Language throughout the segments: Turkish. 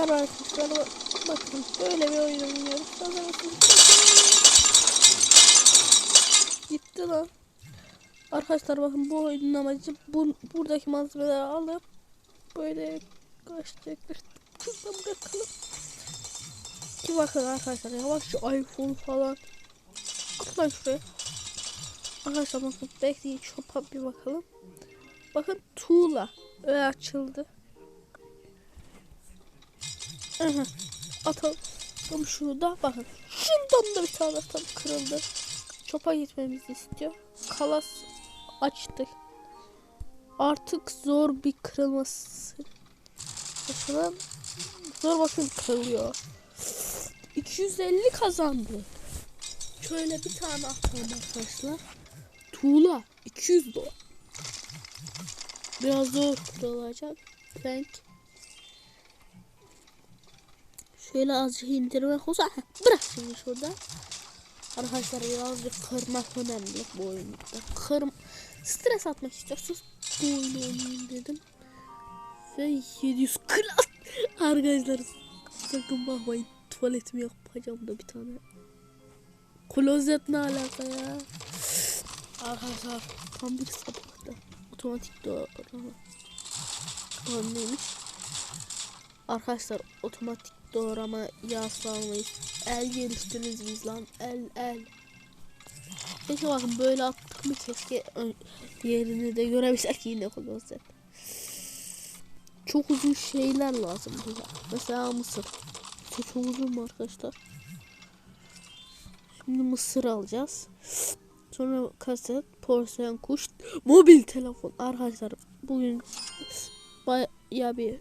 Merhaba arkadaşlar. Bak- Bakın böyle bir oyun oynuyoruz. Gitti lan. Arkadaşlar bakın bu oyunun amacı bu, buradaki malzemeleri alıp böyle kaçacaklar. Kızla bırakalım. Ki bakın arkadaşlar yavaş şu iPhone falan. At lan şuraya. Arkadaşlar bakın bekleyin shop'a bir bakalım. Bakın tuğla. Öyle açıldı. Atalım şunu da bakın. Şundan da bir tane atalım kırıldı. Çopa gitmemizi istiyor. Kalas açtık. Artık zor bir kırılması. Bakalım. Zor bakın kırılıyor. 250 kazandı. Şöyle bir tane atalım arkadaşlar. Tuğla 200 dolar. Biraz zor kırılacak. Renk. Şöyle azıcık indirmek olsa Heh, bırak şimdi şurada. Arkadaşlar birazcık kırmak önemli bu oyunda. Kır stres atmak istiyorsanız bu oyunu oynayın dedim. Ve 700 klas. Arkadaşlar sakın bakmayın. Tuvaletimi yapacağım da bir tane. Klozet ne alaka ya? Arkadaşlar tam bir sabahta otomatik doğrama. Tamam neymiş? Arkadaşlar otomatik doğrama yaslamayız. El geliştiririz biz lan. El el. Peki bakın böyle attık mı keşke diğerini de görebilsek yine klozet. Çok uzun şeyler lazım bize. Mesela mısır. Mısır çok uzun mu arkadaşlar? Şimdi mısır alacağız. Sonra kaset, porselen kuş, mobil telefon. Arkadaşlar bugün bayağı bir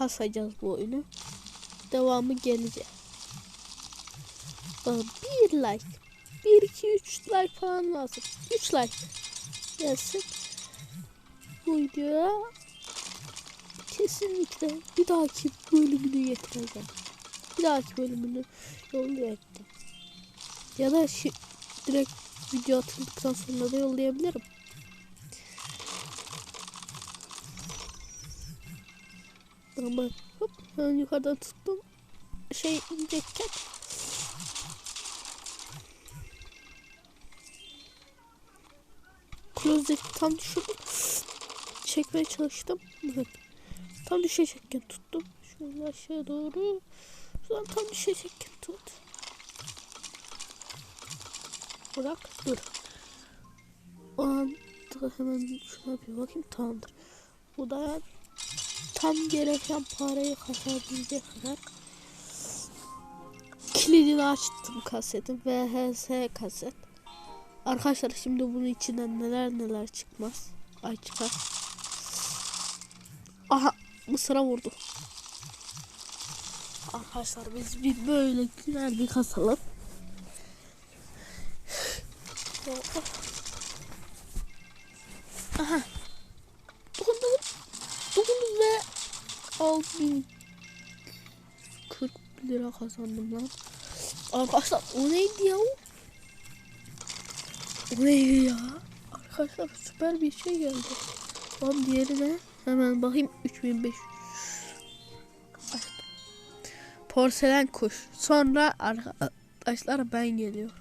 kasacağız bu oyunu. Devamı gelecek. Aa, Bir like. 1 2 3 like falan lazım. 3 like gelsin. Bu videoya kesinlikle bir dahaki bölümünü getireceğim. Bir dahaki bölümünü yollayacağım. Ya da direkt video atıldıktan sonra da yollayabilirim. Ama hop ben yukarıdan tuttum. Şey inecekken. Klozeti tam düşürdüm. Çekmeye çalıştım. Evet. Tam düşecekken tuttum. Şöyle aşağı doğru. Şuradan tam düşecekken tut. Bırak dur. O anda hemen şuna bir bakayım tamamdır. Bu da tam gereken parayı kazanabilecek kadar kilidini açtım kasetin VHS kaset. Arkadaşlar şimdi bunun içinden neler neler çıkmaz. Ay çıkar. Aha mısıra vurdu. Arkadaşlar biz bir böyle güzel bir kasalım. Kazandım lan. Arkadaşlar o neydi ya? O neydi ya? Arkadaşlar süper bir şey geldi. Lan diğerine hemen bakayım 3500. Açtım. Porselen kuş. Sonra arkadaşlar ben geliyor.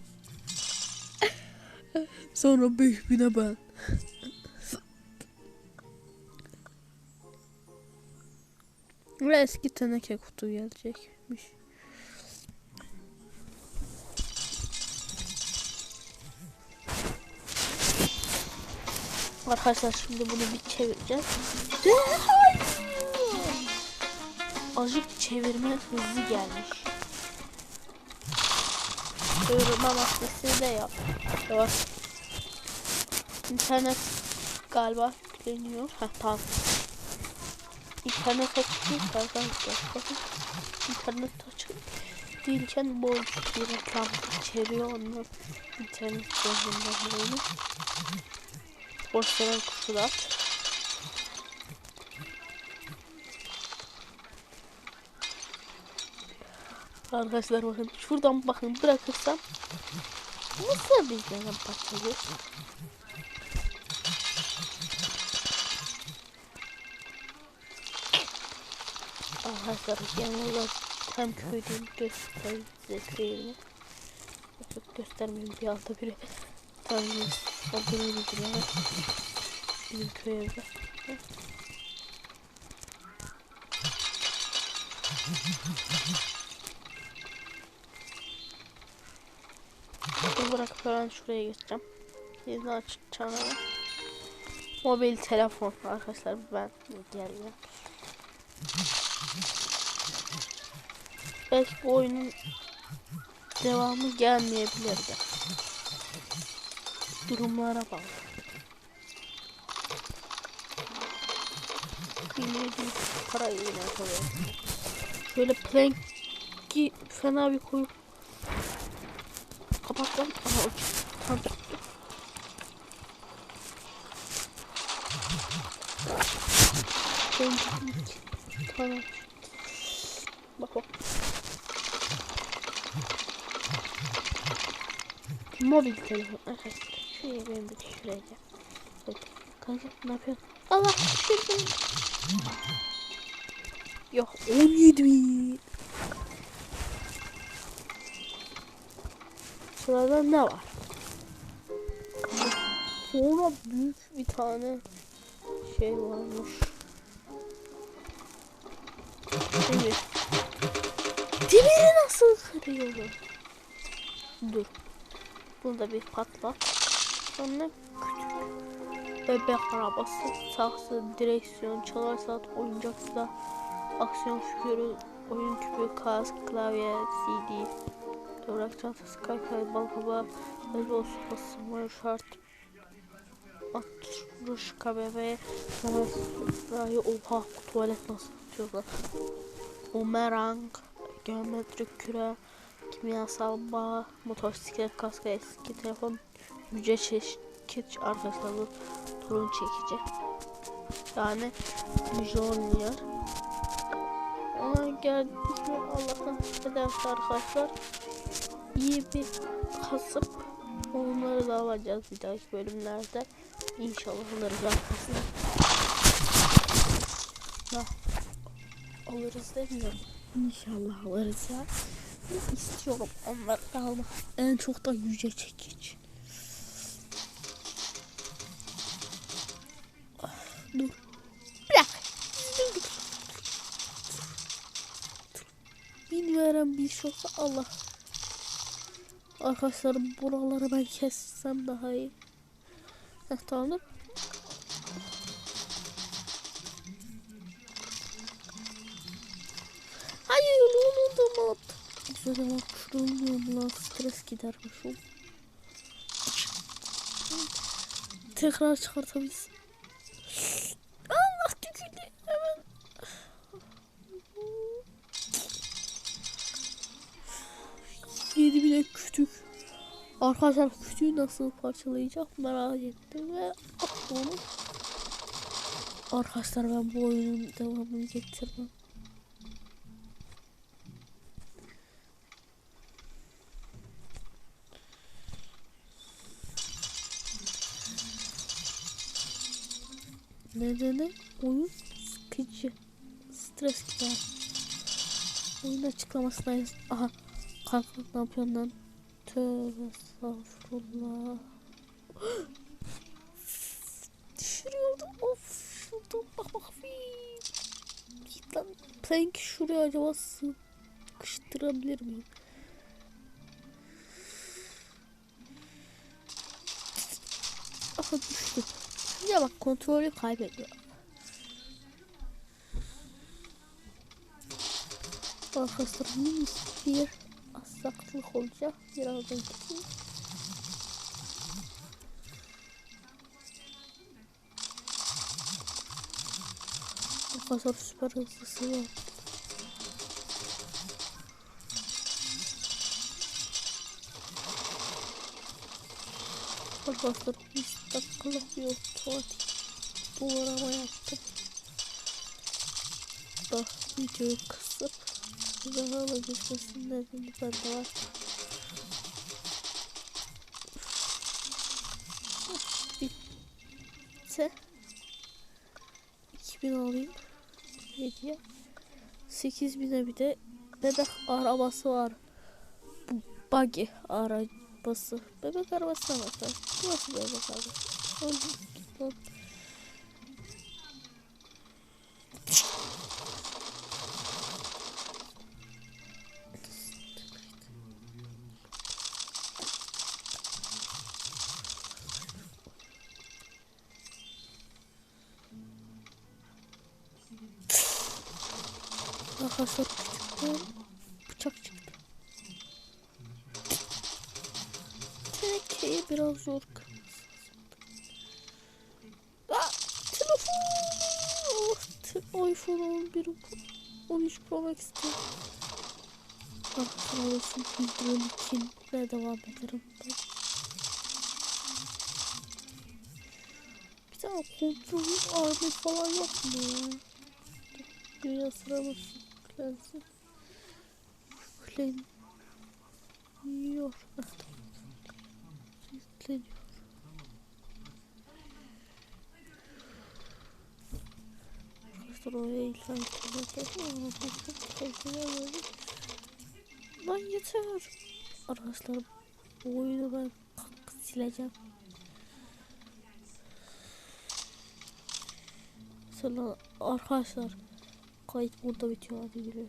Sonra 5000'e ben. Ve eski teneke kutu gelecekmiş. Arkadaşlar şimdi bunu bir çevireceğiz. Azıcık çevirme hızlı gelmiş. Çevirme maskesi de yap. Yavaş. İnternet galiba yükleniyor. Heh tamam. İnternet açık arkadaşlar. Bakın. İnternet açık değilken bu bir reklam içeriyor onlar. İnternet üzerinden böyle. Porselen kutular. Arkadaşlar bakın şuradan bakın bırakırsam nasıl bizden patlayacak? Arkadaşlar yanımda tam köydeyim göstereyim. Göstermeyeyim bir anda biri. Bir beni bildiler. Bizim köy evde. Bunu bırakıp hemen şuraya geçeceğim. Yeni açık çanağı. Mobil telefon arkadaşlar ben geldim. Belki bu oyunun devamı gelmeyebilir de. Durumlara. Yine bir para yine koyuyorum. Şöyle plank'i fena bir koyup kapattım. Aha o tam tuttu. Tamam. Bak bak. Mobil telefon arkadaşlar. Şuraya ben bir düşüreceğim. Kanka ne yapıyorsun? Allah düşürdüm. Yok 17 bin. Sırada ne var? Sonra büyük bir tane şey varmış. Demir. Demiri nasıl kırıyorum? Dur. Bunu da bir patlat. Sonra küçük bebek arabası, saksı, direksiyon, çalar saat, oyuncak silah, aksiyon figürü, oyun küpü, kask, klavye, CD, evrak çantası, kaykay, balkaba, beyzbol sopası, mayo şart, atış, KBB, rayı, oha, tuvalet nasıl atıyorlar? Bumerang, geometrik küre, kimyasal bağ, motosiklet, kaska, eski telefon, yüce çeşit arkadaşlar bu turun çekici. Yani Jolnier. Ona geldik mi Allah'tan ederse arkadaşlar iyi bir kasıp onları da alacağız bir dahaki bölümlerde. İnşallah alırız. Da alırız demiyorum. İnşallah alırız ya. İstiyorum onları almak. En çok da yüce çekici. Dur. Bırak. Bilmiyorum bir şey olsa Allah. Arkadaşlar buraları ben kessem daha iyi. Heh tamamdır. Hayır onu da mı Güzel bak şuraya lan stres gidermiş o. Tekrar çıkartabiliriz. Arkadaşlar kütüğü nasıl parçalayacak merak ettim ve attım onu. Arkadaşlar ben bu oyunun devamını getirmem. Nedeni oyun sıkıcı. Stres gider. Oyun açıklamasındayız. Aha. Kanka ne yapıyorsun lan? Tövbe estağfurullah. Düşürüyordum. Of. Şuradan bak bak. Git lan. Plank şuraya acaba sıkıştırabilir miyim? Aha düştü. Ya bak kontrolü kaybediyor. Arkadaşlar minik bir aksaklık olacak. Birazdan gideyim. Arkadaşlar süper hızlı seviyorum. Arkadaşlar 5 dakikalık bir otomatik doğrama yaptım. Da videoyu kısıp daha da geçmesin dedim bende var. Bitti. 2000 alayım. Hediye. 8000'e bir de bebek arabası var. Bu buggy arabası. Bebek arabasına bakar. Nasıl bebek arabası? Öldü. Arkadaşlar küçükten bıçak çıktı. Tenekeyi biraz zor. Aa, telefon. Oh, te- iPhone 11 Pro- 13 Pro Max istiyor. Arkadaşlar olsun ne devam ederim ben. Bir tane kontrol army falan yok mu? Dünya sıralaması lensi. Yükleniyor. Ah, tamam. Yükleniyor. Arkadaşlar oraya illa yüklemek Lan yeter. Arkadaşlar bu oyunu ben sileceğim. Sonra arkadaşlar kayıt burada bitiyor hadi yürü.